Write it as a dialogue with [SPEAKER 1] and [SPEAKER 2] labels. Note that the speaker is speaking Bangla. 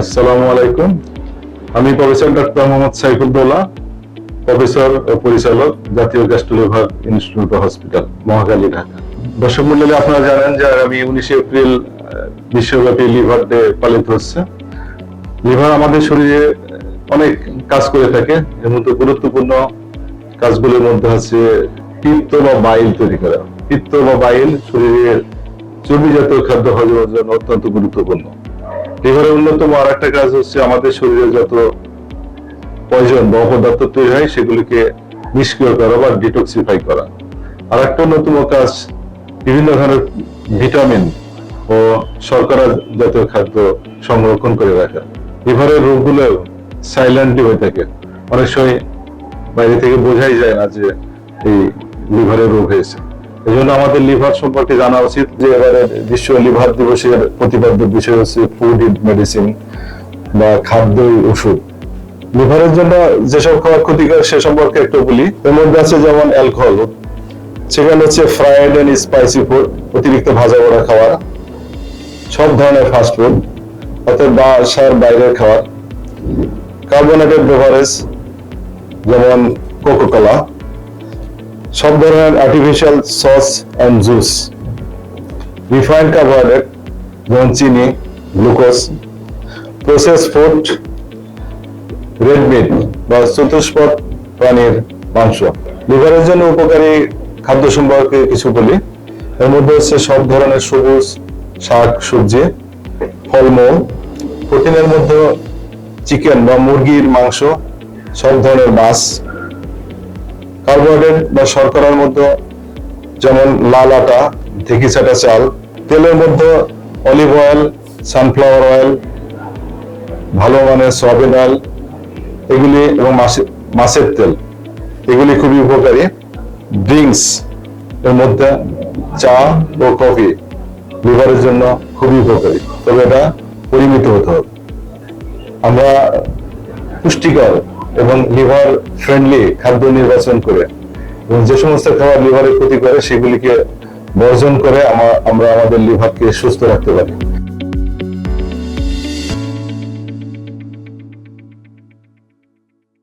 [SPEAKER 1] আসসালামু আলাইকুম। আমি professor doctor Mohammad Saifuddoula professor ও পরিচালক জাতীয় gastro liver institute hospital Mohakhali Dhaka. দর্শক মন্ডলী, আপনারা জানেন যে আগামী উনিশে এপ্রিল বিশ্বব্যাপী লিভার ডে পালিত হচ্ছে। লিভার আমাদের শরীরে অনেক কাজ করে থাকে। এর মধ্যে গুরুত্বপূর্ণ কাজগুলোর মধ্যে আছে পিত্ত বা বাইল তৈরি করা। পিত্ত বা বাইল শরীরের চর্বি জাতীয় খাদ্য হজমের জন্য অত্যন্ত গুরুত্বপূর্ণ। লিভারের অন্যতম আর একটা কাজ হচ্ছে আমাদের শরীরে যত পয়জন বা অপদার্থ তৈরি হয়, সেগুলিকে নিষ্ক্রিয় করা বা ডিটক্সিফাই করা। আর একটা অন্যতম কাজ, বিভিন্ন ধরনের ভিটামিন ও শর্করা জাতীয় খাদ্য সংরক্ষণ করে রাখা। লিভারের রোগগুলো সাইলেন্টলি হয়ে থাকে। অনেক সময় বাইরে থেকে বোঝাই যায় না যে এই লিভারের রোগ হয়েছে। এই জন্য আমাদের লিভার সম্পর্কে জানা উচিত যে এবারে বিশ্ব লিভার দিবসের প্রতিপাদ্য বিষয় হচ্ছে ফুড ইট মেডিসিন বা খাদ্যই ওষুধ। লিভারের জন্য যেসব খাবার ক্ষতিকর সে সম্পর্কে একটু বলি। এর মধ্যে আছে যেমন অ্যালকোহল সেখানে হচ্ছে ফ্রাইড এন্ড স্পাইসি ফুড অতিরিক্ত ভাজা পোড়া খাওয়া সব ধরনের ফাস্ট ফুড অর্থাৎ বাসার বাইরের খাবার কার্বোনেটেড বেভারেজ যেমন কোকো কোলা সব ধরনের artificial sauce and juice refined carbohydrate যেমন চিনি glucose process food red meat বা চতুষ্পদ প্রাণীর মাংস। লিভারের জন্য উপকারী খাদ্য সম্পর্কে কিছু বলি। এর মধ্যে হচ্ছে সব ধরনের সবুজ শাক, সবজি, ফলমূল। প্রোটিনের মধ্যে চিকেন বা মুরগির মাংস, সব ধরনের মাছ। কার্বোহাইড্রেট বা শর্করার মধ্যে যেমন লাল আটা, ঢেকি চাটা চাল, তেলের মধ্যে অলিভ অয়েল, সানফ্লাওয়ার অয়েল, ভালো মানের সয়াবিন অয়েল, এগুলি এবং মাছে- মাছের তেল, এগুলি খুবই উপকারী। ড্রিঙ্কস এর মধ্যে চা ও কফি লিভারের জন্য খুবই উপকারী, তবে এটা পরিমিত হতে হবে। আমরা পুষ্টিকর এবং লিভার ফ্রেন্ডলি খাদ্য নির্বাচন করে। এবং যে সমস্ত খাবার লিভারের ক্ষতি করে, সেগুলিকে বর্জন করে আমরা আমাদের লিভারকে সুস্থ রাখতে পারি।